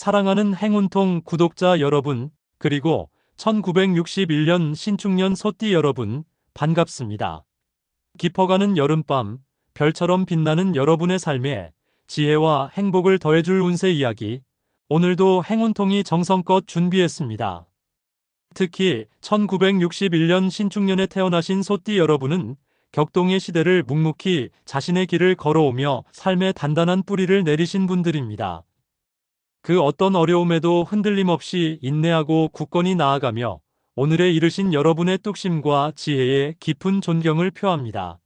사랑하는 행운통 구독자 여러분, 그리고 1961년 신축년 소띠 여러분, 반갑습니다. 깊어가는 여름밤, 별처럼 빛나는 여러분의 삶에 지혜와 행복을 더해줄 운세 이야기, 오늘도 행운통이 정성껏 준비했습니다. 특히 1961년 신축년에 태어나신 소띠 여러분은 격동의 시대를 묵묵히 자신의 길을 걸어오며 삶의 단단한 뿌리를 내리신 분들입니다. 그 어떤 어려움에도 흔들림 없이 인내하고 굳건히 나아가며 오늘에 이르신 여러분의 뚝심과 지혜에 깊은 존경을 표합니다.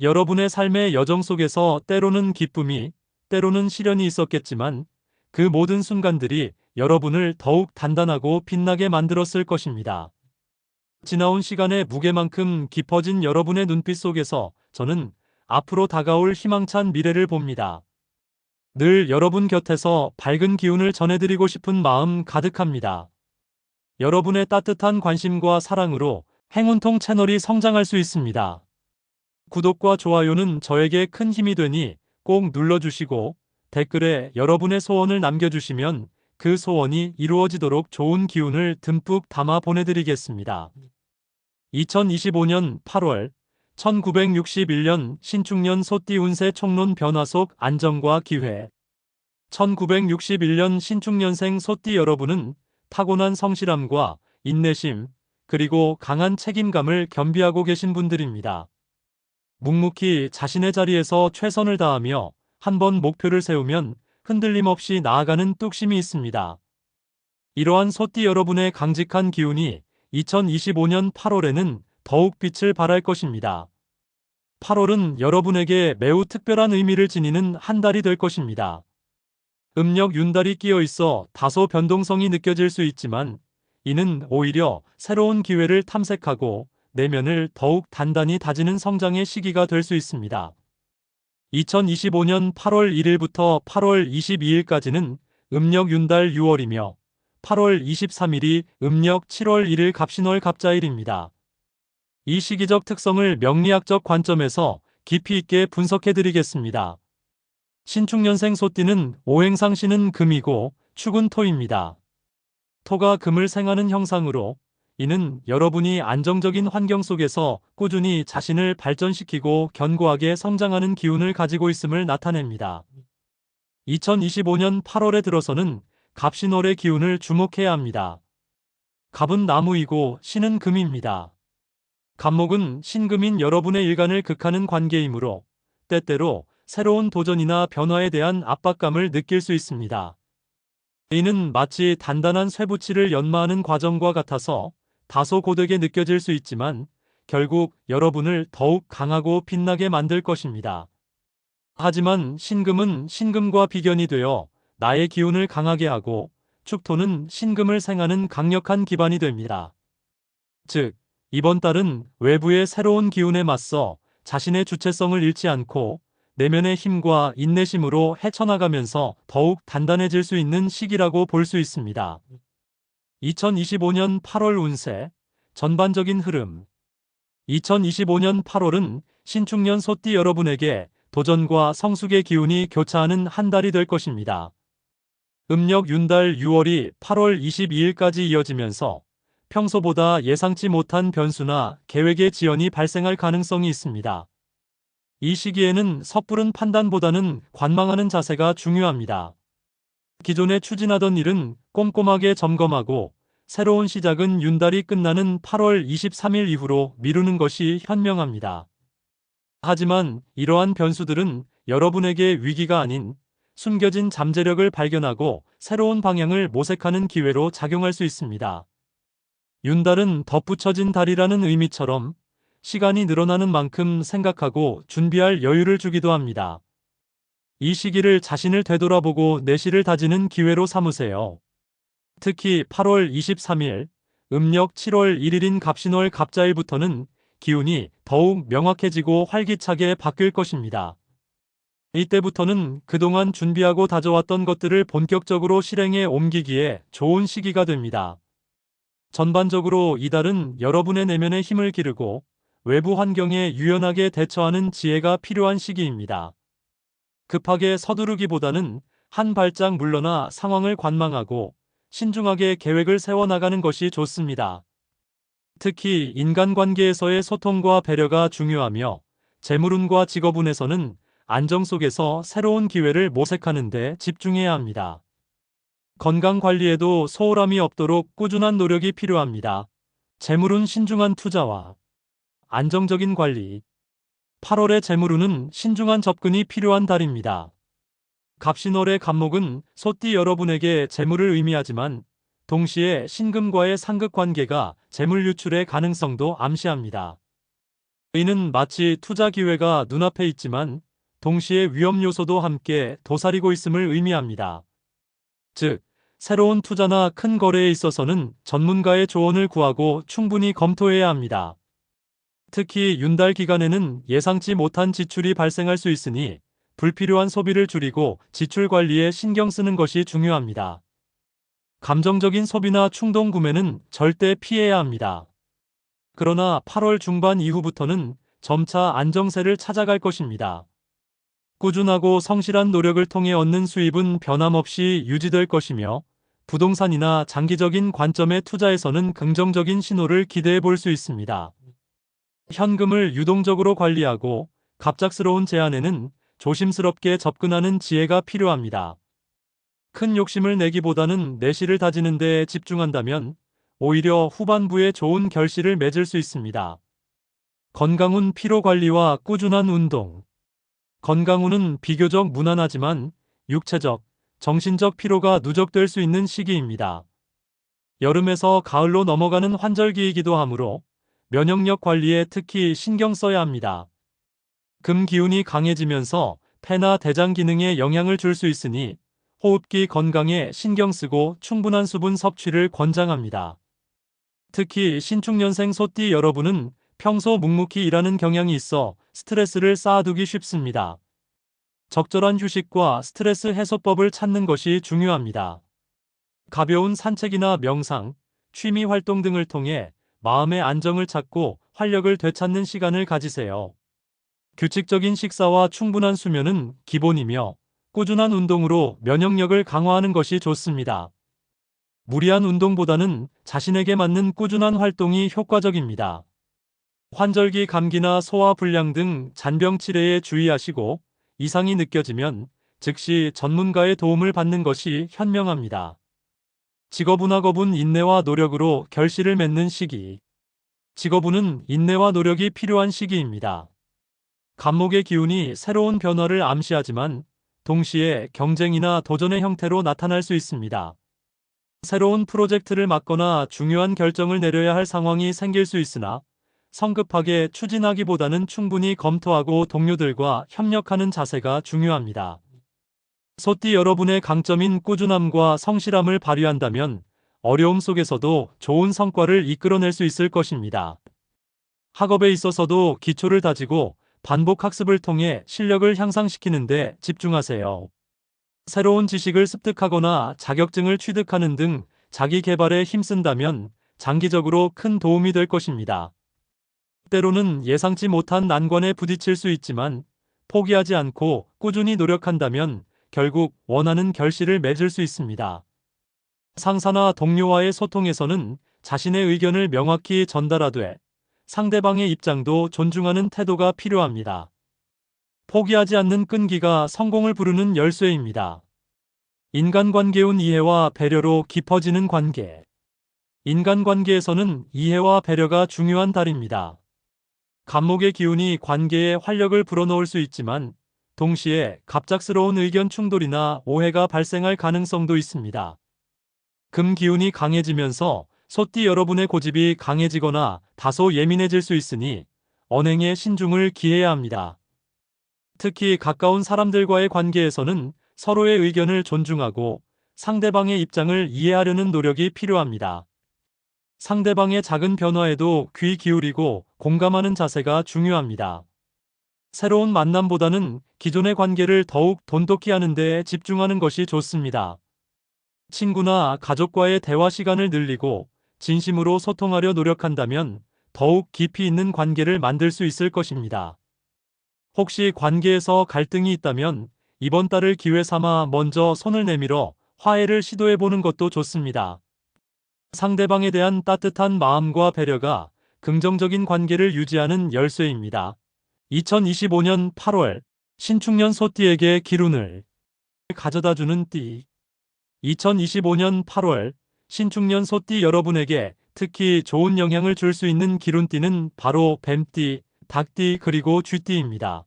여러분의 삶의 여정 속에서 때로는 기쁨이, 때로는 시련이 있었겠지만 그 모든 순간들이 여러분을 더욱 단단하고 빛나게 만들었을 것입니다. 지나온 시간의 무게만큼 깊어진 여러분의 눈빛 속에서 저는 앞으로 다가올 희망찬 미래를 봅니다. 늘 여러분 곁에서 밝은 기운을 전해드리고 싶은 마음 가득합니다. 여러분의 따뜻한 관심과 사랑으로 행운통 채널이 성장할 수 있습니다. 구독과 좋아요는 저에게 큰 힘이 되니 꼭 눌러주시고 댓글에 여러분의 소원을 남겨주시면 그 소원이 이루어지도록 좋은 기운을 듬뿍 담아 보내드리겠습니다. 2025년 8월 1961년 신축년 소띠 운세 총론 변화 속 안정과 기회 1961년 신축년생 소띠 여러분은 타고난 성실함과 인내심 그리고 강한 책임감을 겸비하고 계신 분들입니다. 묵묵히 자신의 자리에서 최선을 다하며 한 번 목표를 세우면 흔들림 없이 나아가는 뚝심이 있습니다. 이러한 소띠 여러분의 강직한 기운이 2025년 8월에는 더욱 빛을 발할 것입니다. 8월은 여러분에게 매우 특별한 의미를 지니는 한 달이 될 것입니다. 음력 윤달이 끼어 있어 다소 변동성이 느껴질 수 있지만 이는 오히려 새로운 기회를 탐색하고 내면을 더욱 단단히 다지는 성장의 시기가 될 수 있습니다. 2025년 8월 1일부터 8월 22일까지는 음력 윤달 6월이며 8월 23일이 음력 7월 1일 갑신월 갑자일입니다. 이 시기적 특성을 명리학적 관점에서 깊이 있게 분석해 드리겠습니다. 신축년생 소띠는 오행상신은 금이고 축은 토입니다. 토가 금을 생하는 형상으로 이는 여러분이 안정적인 환경 속에서 꾸준히 자신을 발전시키고 견고하게 성장하는 기운을 가지고 있음을 나타냅니다. 2025년 8월에 들어서는 갑신월의 기운을 주목해야 합니다. 갑은 나무이고 신은 금입니다. 갑목은 신금인 여러분의 일간을 극하는 관계이므로 때때로 새로운 도전이나 변화에 대한 압박감을 느낄 수 있습니다. 이는 마치 단단한 쇠붙이를 연마하는 과정과 같아서 다소 고되게 느껴질 수 있지만 결국 여러분을 더욱 강하고 빛나게 만들 것입니다. 하지만 신금은 신금과 비견이 되어 나의 기운을 강하게 하고 축토는 신금을 생하는 강력한 기반이 됩니다. 즉, 이번 달은 외부의 새로운 기운에 맞서 자신의 주체성을 잃지 않고 내면의 힘과 인내심으로 헤쳐나가면서 더욱 단단해질 수 있는 시기라고 볼 수 있습니다. 2025년 8월 운세 전반적인 흐름 2025년 8월은 신축년 소띠 여러분에게 도전과 성숙의 기운이 교차하는 한 달이 될 것입니다. 음력 윤달 6월이 8월 22일까지 이어지면서 평소보다 예상치 못한 변수나 계획의 지연이 발생할 가능성이 있습니다. 이 시기에는 섣부른 판단보다는 관망하는 자세가 중요합니다. 기존에 추진하던 일은 꼼꼼하게 점검하고 새로운 시작은 윤달이 끝나는 8월 23일 이후로 미루는 것이 현명합니다. 하지만 이러한 변수들은 여러분에게 위기가 아닌 숨겨진 잠재력을 발견하고 새로운 방향을 모색하는 기회로 작용할 수 있습니다. 윤달은 덧붙여진 달이라는 의미처럼 시간이 늘어나는 만큼 생각하고 준비할 여유를 주기도 합니다. 이 시기를 자신을 되돌아보고 내실을 다지는 기회로 삼으세요. 특히 8월 23일, 음력 7월 1일인 갑신월 갑자일부터는 기운이 더욱 명확해지고 활기차게 바뀔 것입니다. 이때부터는 그동안 준비하고 다져왔던 것들을 본격적으로 실행에 옮기기에 좋은 시기가 됩니다. 전반적으로 이달은 여러분의 내면의 힘을 기르고 외부 환경에 유연하게 대처하는 지혜가 필요한 시기입니다. 급하게 서두르기보다는 한 발짝 물러나 상황을 관망하고 신중하게 계획을 세워나가는 것이 좋습니다. 특히 인간관계에서의 소통과 배려가 중요하며 재물운과 직업운에서는 안정 속에서 새로운 기회를 모색하는 데 집중해야 합니다. 건강 관리에도 소홀함이 없도록 꾸준한 노력이 필요합니다. 재물운 신중한 투자와 안정적인 관리. 8월의 재물운은 신중한 접근이 필요한 달입니다. 갑신월의 갑목은 소띠 여러분에게 재물을 의미하지만 동시에 신금과의 상극 관계가 재물 유출의 가능성도 암시합니다. 이는 마치 투자 기회가 눈앞에 있지만 동시에 위험 요소도 함께 도사리고 있음을 의미합니다. 즉, 새로운 투자나 큰 거래에 있어서는 전문가의 조언을 구하고 충분히 검토해야 합니다. 특히 윤달 기간에는 예상치 못한 지출이 발생할 수 있으니 불필요한 소비를 줄이고 지출 관리에 신경 쓰는 것이 중요합니다. 감정적인 소비나 충동 구매는 절대 피해야 합니다. 그러나 8월 중반 이후부터는 점차 안정세를 찾아갈 것입니다. 꾸준하고 성실한 노력을 통해 얻는 수입은 변함없이 유지될 것이며 부동산이나 장기적인 관점의 투자에서는 긍정적인 신호를 기대해 볼 수 있습니다. 현금을 유동적으로 관리하고 갑작스러운 제안에는 조심스럽게 접근하는 지혜가 필요합니다. 큰 욕심을 내기보다는 내실을 다지는 데 집중한다면 오히려 후반부에 좋은 결실을 맺을 수 있습니다. 건강운 피로 관리와 꾸준한 운동. 건강운은 비교적 무난하지만 육체적, 정신적 피로가 누적될 수 있는 시기입니다. 여름에서 가을로 넘어가는 환절기이기도 하므로 면역력 관리에 특히 신경 써야 합니다. 금 기운이 강해지면서 폐나 대장 기능에 영향을 줄 수 있으니 호흡기 건강에 신경 쓰고 충분한 수분 섭취를 권장합니다. 특히 신축년생 소띠 여러분은 평소 묵묵히 일하는 경향이 있어 스트레스를 쌓아두기 쉽습니다. 적절한 휴식과 스트레스 해소법을 찾는 것이 중요합니다. 가벼운 산책이나 명상, 취미 활동 등을 통해 마음의 안정을 찾고 활력을 되찾는 시간을 가지세요. 규칙적인 식사와 충분한 수면은 기본이며 꾸준한 운동으로 면역력을 강화하는 것이 좋습니다. 무리한 운동보다는 자신에게 맞는 꾸준한 활동이 효과적입니다. 환절기 감기나 소화 불량 등 잔병 치레에 주의하시고 이상이 느껴지면 즉시 전문가의 도움을 받는 것이 현명합니다. 직업운 학업은 인내와 노력으로 결실을 맺는 시기. 직업운은 인내와 노력이 필요한 시기입니다. 간목의 기운이 새로운 변화를 암시하지만 동시에 경쟁이나 도전의 형태로 나타날 수 있습니다. 새로운 프로젝트를 맡거나 중요한 결정을 내려야 할 상황이 생길 수 있으나 성급하게 추진하기보다는 충분히 검토하고 동료들과 협력하는 자세가 중요합니다. 소띠 여러분의 강점인 꾸준함과 성실함을 발휘한다면 어려움 속에서도 좋은 성과를 이끌어낼 수 있을 것입니다. 학업에 있어서도 기초를 다지고 반복 학습을 통해 실력을 향상시키는데 집중하세요. 새로운 지식을 습득하거나 자격증을 취득하는 등 자기 개발에 힘쓴다면 장기적으로 큰 도움이 될 것입니다. 때로는 예상치 못한 난관에 부딪힐 수 있지만 포기하지 않고 꾸준히 노력한다면 결국 원하는 결실을 맺을 수 있습니다. 상사나 동료와의 소통에서는 자신의 의견을 명확히 전달하되 상대방의 입장도 존중하는 태도가 필요합니다. 포기하지 않는 끈기가 성공을 부르는 열쇠입니다. 인간관계운 이해와 배려로 깊어지는 관계. 인간관계에서는 이해와 배려가 중요한 달입니다. 감목의 기운이 관계에 활력을 불어넣을 수 있지만 동시에 갑작스러운 의견 충돌이나 오해가 발생할 가능성도 있습니다. 금 기운이 강해지면서 소띠 여러분의 고집이 강해지거나 다소 예민해질 수 있으니 언행에 신중을 기해야 합니다. 특히 가까운 사람들과의 관계에서는 서로의 의견을 존중하고 상대방의 입장을 이해하려는 노력이 필요합니다. 상대방의 작은 변화에도 귀 기울이고 공감하는 자세가 중요합니다. 새로운 만남보다는 기존의 관계를 더욱 돈독히 하는 데 집중하는 것이 좋습니다. 친구나 가족과의 대화 시간을 늘리고 진심으로 소통하려 노력한다면 더욱 깊이 있는 관계를 만들 수 있을 것입니다. 혹시 관계에서 갈등이 있다면 이번 달을 기회 삼아 먼저 손을 내밀어 화해를 시도해 보는 것도 좋습니다. 상대방에 대한 따뜻한 마음과 배려가 긍정적인 관계를 유지하는 열쇠입니다. 2025년 8월 신축년 소띠에게 기운을 가져다 주는 띠. 2025년 8월 신축년 소띠 여러분에게 특히 좋은 영향을 줄 수 있는 기운띠는 바로 뱀띠, 닭띠 그리고 쥐띠입니다.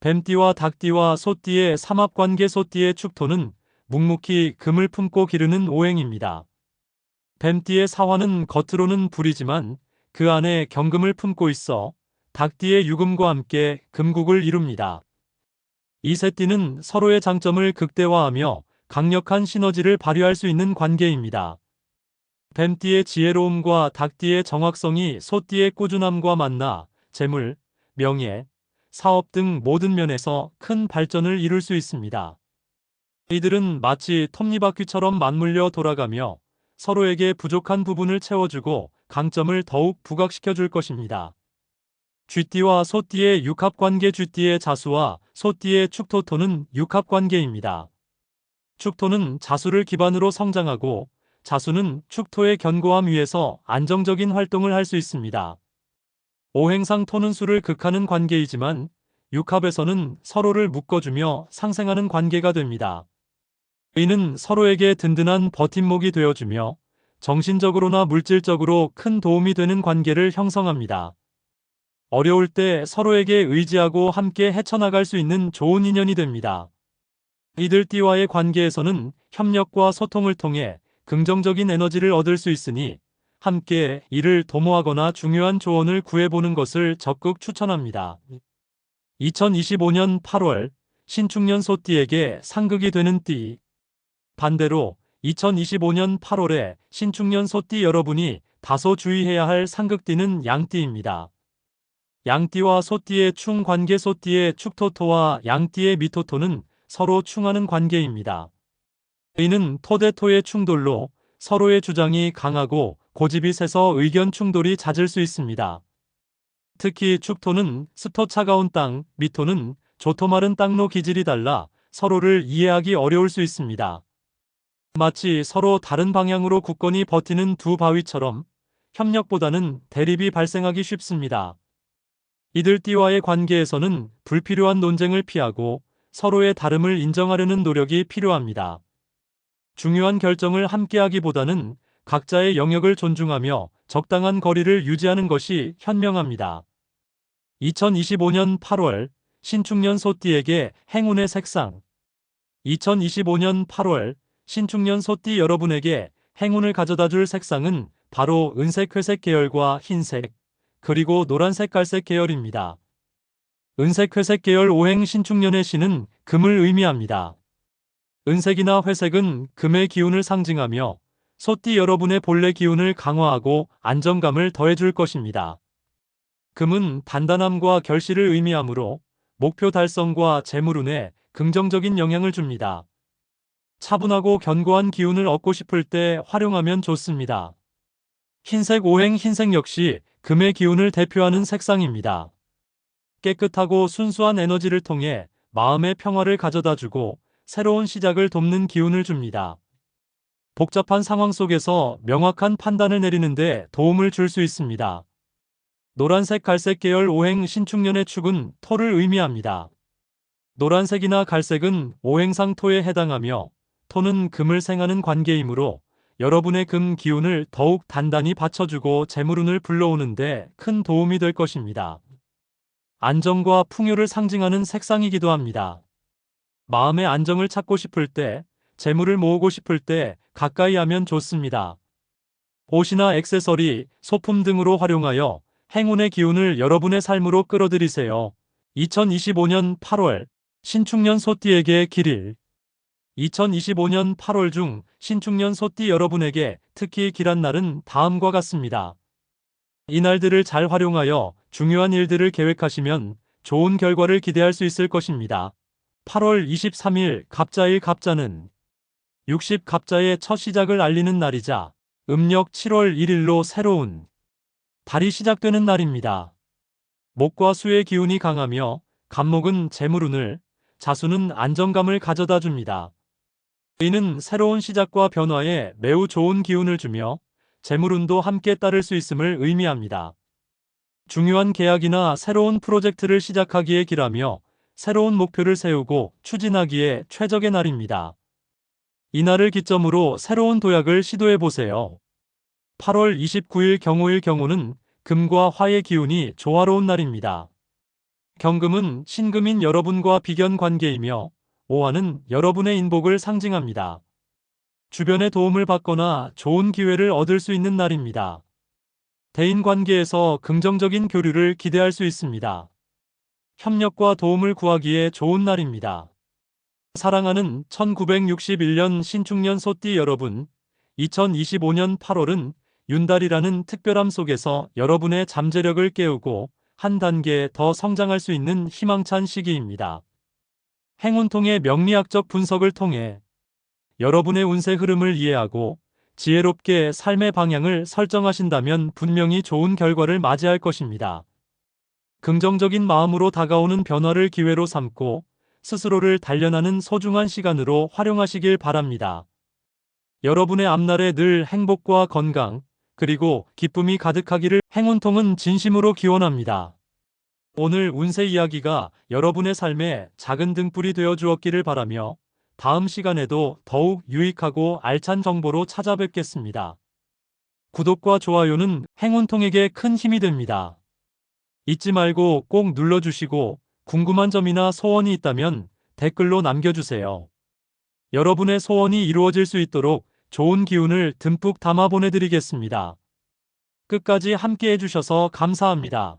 뱀띠와 닭띠와 소띠의 삼합관계 소띠의 축토는 묵묵히 금을 품고 기르는 오행입니다. 뱀띠의 사화는 겉으로는 불이지만 그 안에 경금을 품고 있어 닭띠의 유금과 함께 금국을 이룹니다. 이 세 띠는 서로의 장점을 극대화하며 강력한 시너지를 발휘할 수 있는 관계입니다. 뱀띠의 지혜로움과 닭띠의 정확성이 소띠의 꾸준함과 만나 재물, 명예, 사업 등 모든 면에서 큰 발전을 이룰 수 있습니다. 이들은 마치 톱니바퀴처럼 맞물려 돌아가며 서로에게 부족한 부분을 채워주고 강점을 더욱 부각시켜 줄 것입니다. 쥐띠와 소띠의 육합관계 쥐띠의 자수와 소띠의 축토토는 육합관계입니다. 축토는 자수를 기반으로 성장하고 자수는 축토의 견고함 위에서 안정적인 활동을 할 수 있습니다. 오행상 토는 수를 극하는 관계이지만 육합에서는 서로를 묶어주며 상생하는 관계가 됩니다. 이는 서로에게 든든한 버팀목이 되어주며 정신적으로나 물질적으로 큰 도움이 되는 관계를 형성합니다. 어려울 때 서로에게 의지하고 함께 헤쳐나갈 수 있는 좋은 인연이 됩니다. 이들 띠와의 관계에서는 협력과 소통을 통해 긍정적인 에너지를 얻을 수 있으니 함께 이를 도모하거나 중요한 조언을 구해보는 것을 적극 추천합니다. 2025년 8월 신축년 소띠에게 상극이 되는 띠. 반대로 2025년 8월에 신축년 소띠 여러분이 다소 주의해야 할 상극띠는 양띠입니다. 양띠와 소띠의 충 관계 소띠의 축토토와 양띠의 미토토는 서로 충하는 관계입니다. 이는 토대토의 충돌로 서로의 주장이 강하고 고집이 세서 의견 충돌이 잦을 수 있습니다. 특히 축토는 습토 차가운 땅, 미토는 조토 마른 땅로 기질이 달라 서로를 이해하기 어려울 수 있습니다. 마치 서로 다른 방향으로 굳건히 버티는 두 바위처럼 협력보다는 대립이 발생하기 쉽습니다. 이들 띠와의 관계에서는 불필요한 논쟁을 피하고 서로의 다름을 인정하려는 노력이 필요합니다. 중요한 결정을 함께하기보다는 각자의 영역을 존중하며 적당한 거리를 유지하는 것이 현명합니다. 2025년 8월 신축년 소띠에게 행운의 색상 2025년 8월 신축년 소띠 여러분에게 행운을 가져다 줄 색상은 바로 은색, 회색 계열과 흰색, 그리고 노란색, 갈색 계열입니다. 은색, 회색 계열 오행 신축년의 신은 금을 의미합니다. 은색이나 회색은 금의 기운을 상징하며 소띠 여러분의 본래 기운을 강화하고 안정감을 더해줄 것입니다. 금은 단단함과 결실을 의미하므로 목표 달성과 재물운에 긍정적인 영향을 줍니다. 차분하고 견고한 기운을 얻고 싶을 때 활용하면 좋습니다. 흰색 오행 흰색 역시 금의 기운을 대표하는 색상입니다. 깨끗하고 순수한 에너지를 통해 마음의 평화를 가져다 주고 새로운 시작을 돕는 기운을 줍니다. 복잡한 상황 속에서 명확한 판단을 내리는데 도움을 줄 수 있습니다. 노란색 갈색 계열 오행 신축년의 축은 토를 의미합니다. 노란색이나 갈색은 오행상 토에 해당하며 토는 금을 생하는 관계이므로 여러분의 금 기운을 더욱 단단히 받쳐주고 재물운을 불러오는데 큰 도움이 될 것입니다. 안정과 풍요를 상징하는 색상이기도 합니다. 마음의 안정을 찾고 싶을 때, 재물을 모으고 싶을 때 가까이 하면 좋습니다. 옷이나 액세서리, 소품 등으로 활용하여 행운의 기운을 여러분의 삶으로 끌어들이세요. 2025년 8월 신축년 소띠에게 길일 2025년 8월 중 신축년 소띠 여러분에게 특히 길한 날은 다음과 같습니다. 이날들을 잘 활용하여 중요한 일들을 계획하시면 좋은 결과를 기대할 수 있을 것입니다. 8월 23일 갑자일 갑자는 60 갑자의 첫 시작을 알리는 날이자 음력 7월 1일로 새로운 달이 시작되는 날입니다. 목과 수의 기운이 강하며 간목은 재물운을 자수는 안정감을 가져다 줍니다. 이는 새로운 시작과 변화에 매우 좋은 기운을 주며 재물운도 함께 따를 수 있음을 의미합니다. 중요한 계약이나 새로운 프로젝트를 시작하기에 길하며 새로운 목표를 세우고 추진하기에 최적의 날입니다. 이날을 기점으로 새로운 도약을 시도해 보세요. 8월 29일 경호일 경우는 금과 화의 기운이 조화로운 날입니다. 경금은 신금인 여러분과 비견 관계이며 오화는 여러분의 인복을 상징합니다. 주변의 도움을 받거나 좋은 기회를 얻을 수 있는 날입니다. 대인 관계에서 긍정적인 교류를 기대할 수 있습니다. 협력과 도움을 구하기에 좋은 날입니다. 사랑하는 1961년 신축년 소띠 여러분, 2025년 8월은 윤달이라는 특별함 속에서 여러분의 잠재력을 깨우고 한 단계 더 성장할 수 있는 희망찬 시기입니다. 행운통의 명리학적 분석을 통해 여러분의 운세 흐름을 이해하고 지혜롭게 삶의 방향을 설정하신다면 분명히 좋은 결과를 맞이할 것입니다. 긍정적인 마음으로 다가오는 변화를 기회로 삼고 스스로를 단련하는 소중한 시간으로 활용하시길 바랍니다. 여러분의 앞날에 늘 행복과 건강, 그리고 기쁨이 가득하기를 행운통은 진심으로 기원합니다. 오늘 운세 이야기가 여러분의 삶에 작은 등불이 되어 주었기를 바라며 다음 시간에도 더욱 유익하고 알찬 정보로 찾아뵙겠습니다. 구독과 좋아요는 행운통에게 큰 힘이 됩니다. 잊지 말고 꼭 눌러주시고 궁금한 점이나 소원이 있다면 댓글로 남겨주세요. 여러분의 소원이 이루어질 수 있도록 좋은 기운을 듬뿍 담아 보내드리겠습니다. 끝까지 함께 해주셔서 감사합니다.